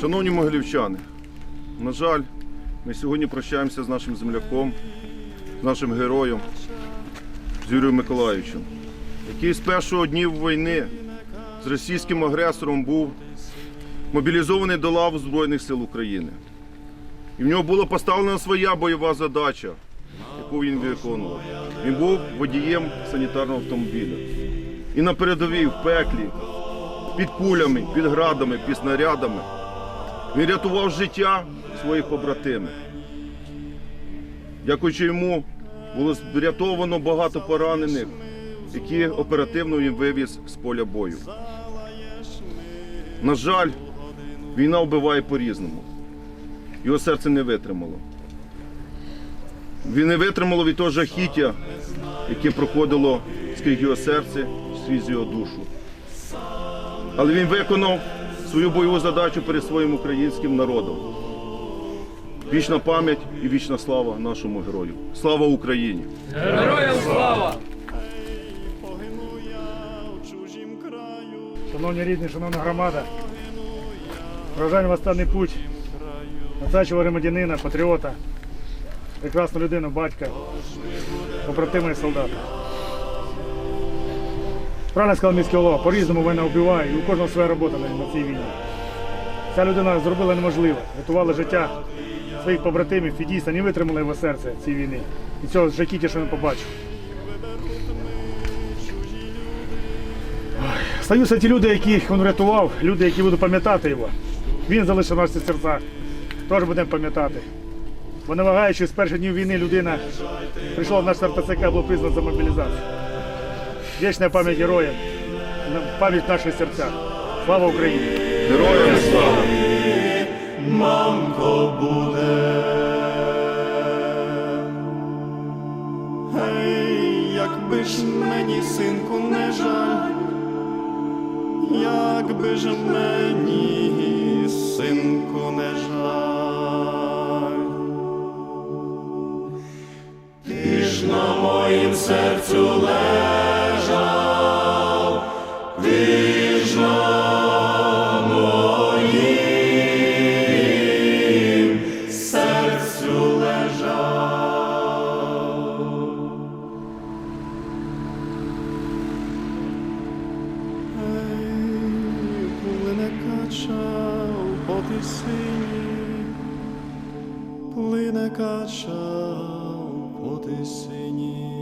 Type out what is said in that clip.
Шановні могилівчани, на жаль, ми сьогодні прощаємося з нашим земляком, з нашим героєм, з Юрієм Миколаївичем, який з першого днів війни з російським агресором був мобілізований до лав Збройних сил України. І в нього була поставлена своя бойова задача, яку він виконував. Він був водієм санітарного автомобіля. І на передовій, в пеклі, під кулями, під градами, під снарядами. Він рятував життя своїх побратимів. Дякуючи йому, було врятовано багато поранених, які оперативно він вивіз з поля бою. На жаль, війна вбиває по-різному. Його серце не витримало. Він не витримало від того жахіття, яке проходило скрізь його серце, скрізь його душу. Але він виконав свою бойову задачу перед своїм українським народом. Вічна пам'ять і вічна слава нашому герою. Слава Україні! Героям слава! Шановні рідні, шановна громада, вражаємо вас останній путь настоящого громадянина, патріота, прекрасну людину, батька, побратима і солдата. Правильно сказав міський голова, по-різному мене вбиває, і у кожного своя робота на, цій війні. Ця людина зробила неможливе, рятувала життя своїх побратимів і дійсно не витримала його серце цієї війни. І цього жахіття, що він побачив. Стаються ті люди, яких він врятував, люди, які будуть пам'ятати його. Він залишив в наших серцях. Теж будемо пам'ятати. Бо не вагаючи з перших днів війни людина прийшла в наш РТЦК, був признан за мобілізацію. Вічна пам'ять героям, пам'ять в наших серцях. Слава Україні! Героям слава! мамко буде. Гей, якби ж мені, синку, не жаль, якби ж мені, синку, не жаль. Ти ж на моїм серцю лежав, по тисині, плине кача по тисині.